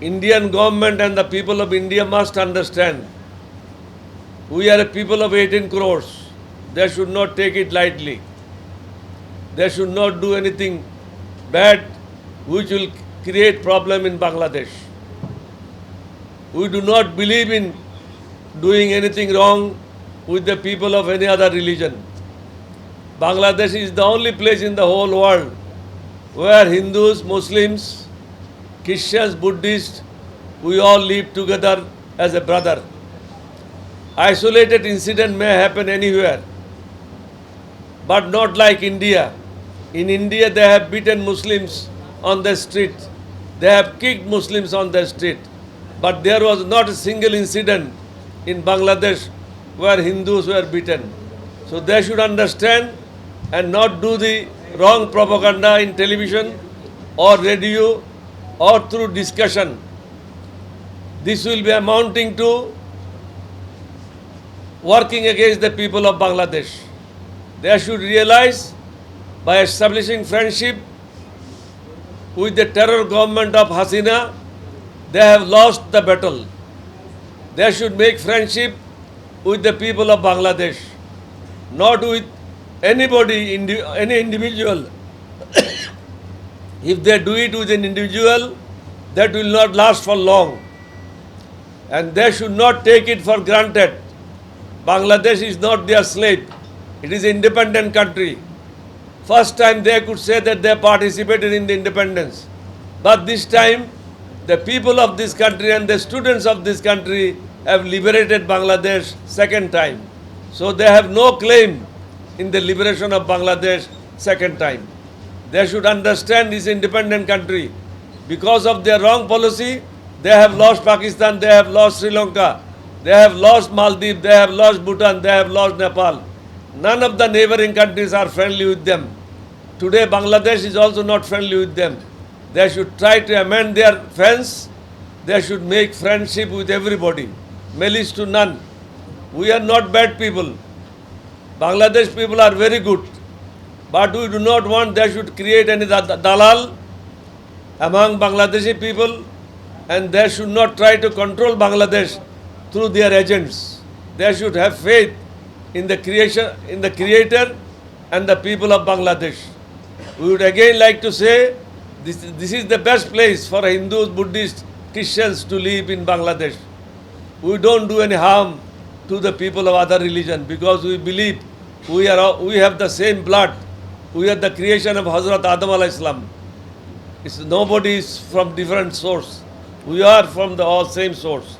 Indian government and the people of India must understand we are a people of 18 crores. They should not take it lightly. They should not do anything bad which will create problem in Bangladesh. We do not believe in doing anything wrong with the people of any other religion. Bangladesh is the only place in the whole world where Hindus, Muslims, Christians, Buddhists, we all live together as a brother. Isolated incident may happen anywhere, but not like India. In India, they have beaten Muslims on the street. They have kicked Muslims on the street. But there was not a single incident in Bangladesh where Hindus were beaten. So they should understand and not do the wrong propaganda in television or radio or through discussion. This will be amounting to working against the people of Bangladesh. They should realize by establishing friendship with the terror government of Hasina, they have lost the battle. They should make friendship with the people of Bangladesh, not with anybody, any individual. If they do it with an individual, that will not last for long. And they should not take it for granted. Bangladesh is not their slave. It is an independent country. First time they could say that they participated in the independence. But this time, the people of this country and the students of this country have liberated Bangladesh second time. So they have no claim in the liberation of Bangladesh second time. They should understand this independent country. Because of their wrong policy, they have lost Pakistan, they have lost Sri Lanka, they have lost Maldives, they have lost Bhutan, they have lost Nepal. None of the neighboring countries are friendly with them. Today, Bangladesh is also not friendly with them. They should try to amend their fence. They should make friendship with everybody, malice to none. We are not bad people. Bangladesh people are very good. But we do not want they should create any da- da- dalal among Bangladeshi people and they should not try to control Bangladesh through their agents. They should have faith in the creation in the creator and the people of Bangladesh. We would again like to say this, this is the best place for Hindus, Buddhists, Christians to live in Bangladesh. We don't do any harm to the people of other religion because we believe we are we have the same blood. We are the creation of Hazrat Adam alayhi salam. It's nobody is from different source. We are from the all same source.